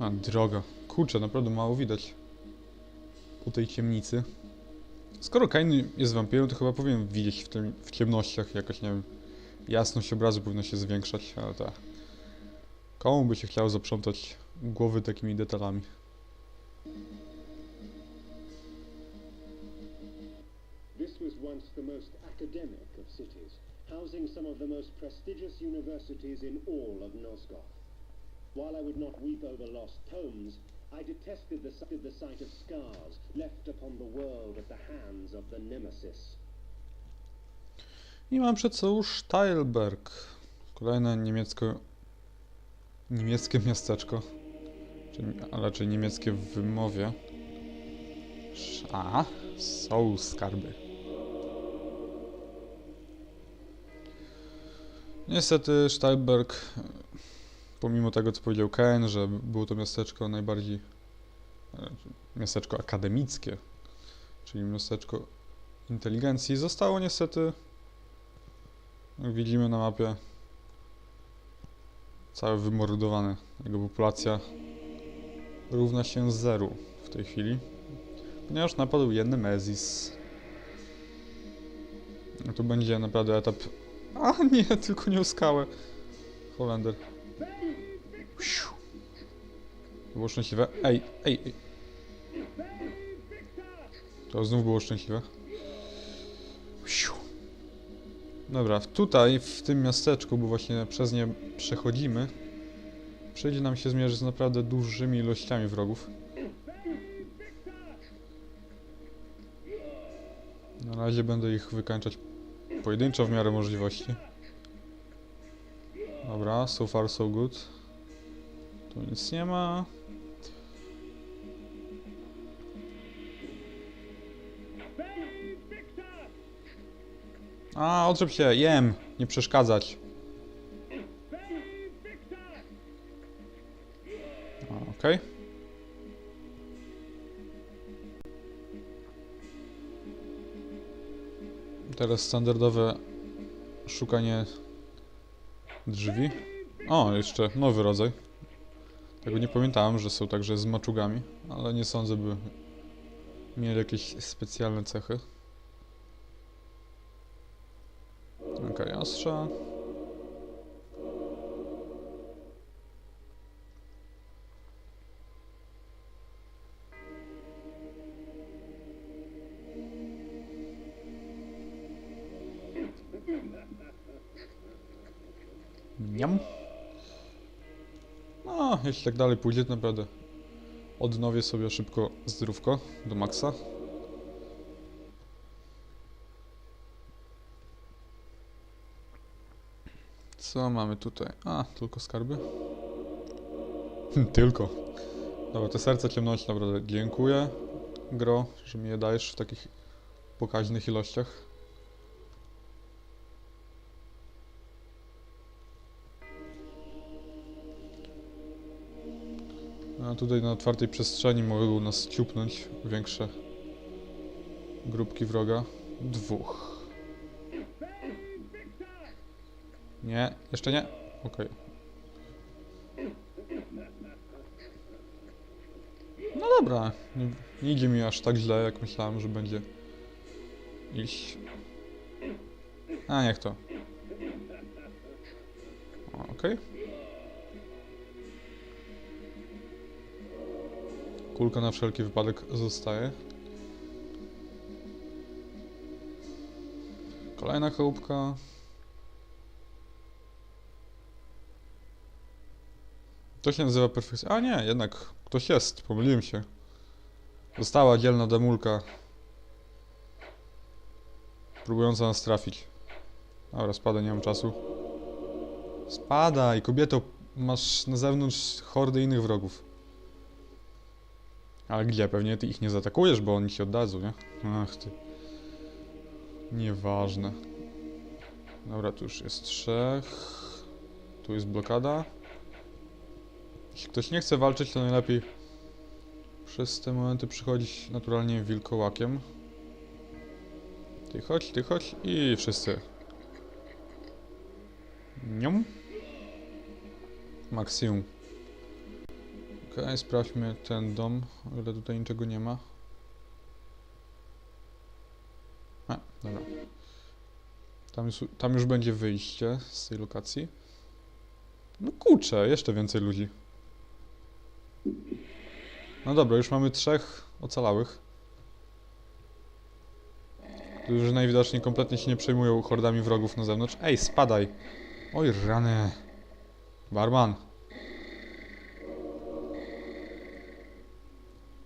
A, droga. Kurczę, naprawdę mało widać. Po tej ciemnicy. Skoro Kain jest wampirem, to chyba powinien widzieć w, tym, w ciemnościach jakoś, nie wiem, jasność obrazu powinna się zwiększać, ale tak. Komu by się chciało zaprzątać głowy takimi detalami? Academic of cities, housing some of the most prestigious universities in all of Nosgoth. While I would not weep over lost tomes, I detested the, the sight of scars left upon the world at the hands of the Nemesis. I mam przed sobą Steilberg. Kolejne niemiecko... niemieckie miasteczko. Czyli, a raczej niemieckie w wymowie. A, są skarby. Niestety Steilberg, pomimo tego co powiedział Ken, że było to miasteczko najbardziej e, miasteczko akademickie, czyli miasteczko inteligencji, zostało niestety jak widzimy na mapie całe wymordowane. Jego populacja równa się zeru w tej chwili. Ponieważ napadł jeden Nemezis. No to będzie naprawdę etap... A nie, tylko nie o skałę. Holender. Było szczęśliwe. Ej, ej, ej. To znów było szczęśliwe. Dobra, tutaj, w tym miasteczku, bo właśnie przez nie przechodzimy, przyjdzie nam się zmierzyć z naprawdę dużymi ilościami wrogów. Na razie będę ich wykańczać pojedynczo w miarę możliwości. Dobra, so far so good. Tu nic nie ma. A, odrzep się, jem, nie przeszkadzać. Okej. Teraz standardowe szukanie drzwi. O, jeszcze nowy rodzaj. Tego nie pamiętałem, że są także z maczugami, ale nie sądzę, by mieli jakieś specjalne cechy. Okej, ostrza. Niam. Jeśli tak dalej pójdzie, to naprawdę odnowię sobie szybko zdrówko do maksa. Co mamy tutaj? A, tylko skarby? tylko. Dobra, te serce ciemności naprawdę dziękuję, Gro, że mi je dajesz w takich pokaźnych ilościach. A tutaj na otwartej przestrzeni mogą nas ciupnąć większe grupki wroga. Dwóch. Nie, jeszcze nie? Okej. No dobra, nie, nie idzie mi aż tak źle, jak myślałem, że będzie iść. A, niech to. Okej. Kulka na wszelki wypadek zostaje. Kolejna chałupka. To się nazywa perfekcja. A nie, jednak ktoś jest, pomyliłem się. Została dzielna demulka. Próbująca nas trafić. Dobra, spadaj, nie mam czasu. Spadaj, kobieto, masz na zewnątrz hordy innych wrogów. Ale gdzie? Pewnie ty ich nie zaatakujesz, bo oni ci oddadzą, nie? Ach ty. Nieważne. Dobra, tu już jest trzech. Tu jest blokada. Jeśli ktoś nie chce walczyć, to najlepiej przez te momenty przychodzić naturalnie wilkołakiem. Ty chodź, ty chodź i wszyscy. Nium. Maksimum. Okej, sprawdźmy ten dom, o ile tutaj niczego nie ma. A, dobra. Tam już, tam już będzie wyjście z tej lokacji. No kurczę, jeszcze więcej ludzi. No dobra, już mamy trzech ocalałych. Którzy najwidoczniej kompletnie się nie przejmują hordami wrogów na zewnątrz. Ej, spadaj! Oj, rany. Barman.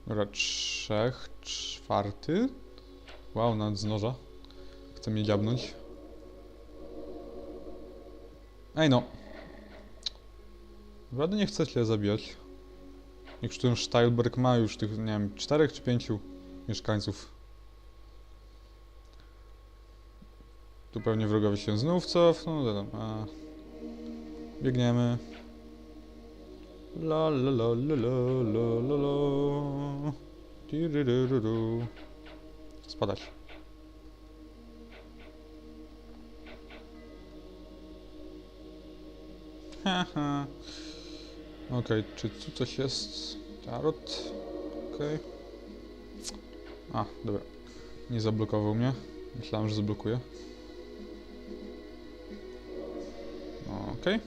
Dobra, trzech, czwarty. Wow, nawet z noża. Chce mnie dziabnąć. Ej no. Naprawdę nie chcecie zabijać. Jak ten Steilberg ma już tych, nie wiem, czterech czy pięciu mieszkańców. Tu pewnie wrogowie się znów cofną. No, a... Biegniemy. La la la la la la la la. Tiryryruru. Spadać. Haha. Okej, czy tu coś jest? Tarot. Okej. A, dobra. Nie zablokował mnie. Myślałem, że zablokuje. Okej.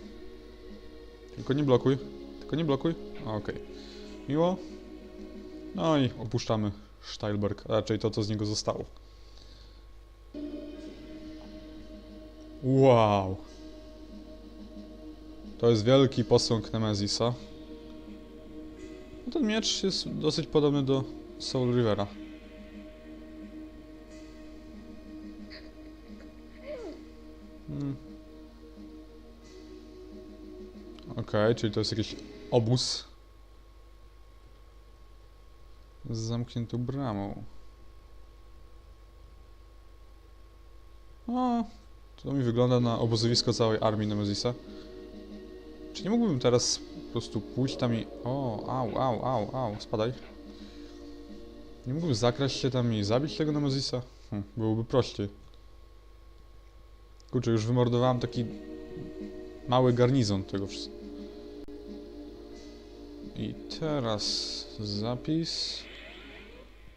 Tylko nie blokuj. Tylko nie blokuj. Okej. Miło. No i opuszczamy Steilberg, raczej to, co z niego zostało. Wow. To jest wielki posąg Nemezisa. No ten miecz jest dosyć podobny do Soul Rivera. Hmm. Okej, czyli to jest jakiś obóz z zamkniętą bramą. O, to mi wygląda na obozowisko całej armii Nemezisa. Czy nie mógłbym teraz po prostu pójść tam i... O, au, au, au, au, spadaj. Nie mógłbym zakraść się tam i zabić tego Nemezisa? Hm, byłoby prościej. Kurczę, już wymordowałem taki mały garnizon tego wszystkiego. I teraz zapis.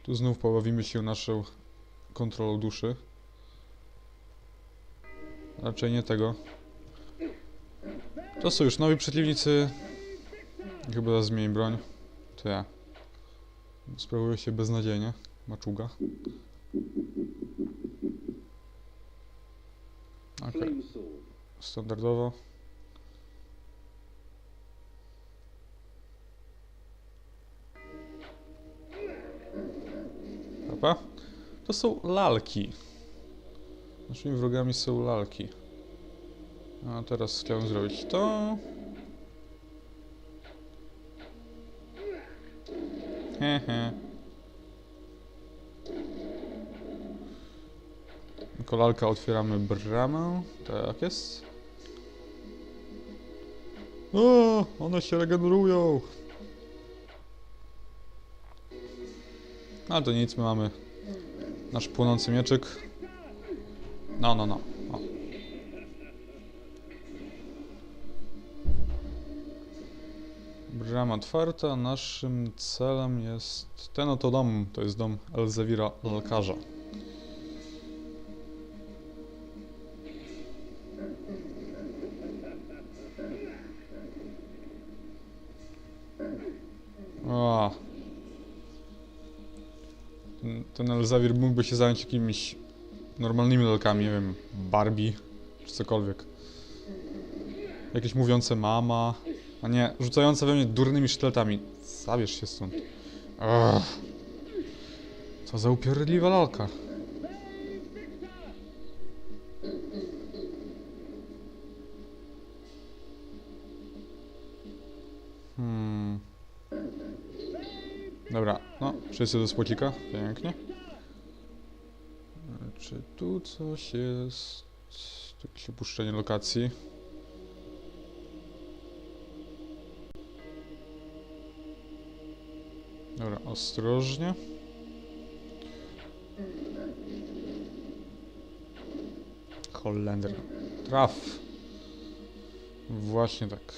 Tu znów pobawimy się naszą kontrolą duszy. Raczej nie tego. To są już nowi przeciwnicy. Chyba zaraz zmieni broń. To ja. Sprawuję się beznadziejnie. Maczuga. Okej, sword. standardowo. To są lalki. Naszymi wrogami są lalki. A teraz chciałem zrobić to. Hehe. Jako lalka otwieramy bramę. Tak jest. O, one się regenerują. Ale to nic, my mamy nasz płonący mieczyk. No, no, no. O. Brama otwarta. Naszym celem jest ten oto dom. To jest dom Elzewira Lekarza. O. Ten- Elzawir mógłby się zająć jakimiś normalnymi lalkami, nie wiem, Barbie czy cokolwiek. Jakieś mówiące mama, a nie rzucające we mnie durnymi sztyletami. Zabierz się stąd. Ugh. Co za upierdliwa lalka. Dobra, no, wszyscy do spłocika, pięknie. Czy tu coś jest? Jakieś opuszczenie lokacji. Dobra, ostrożnie. Holender. Traf. Właśnie tak.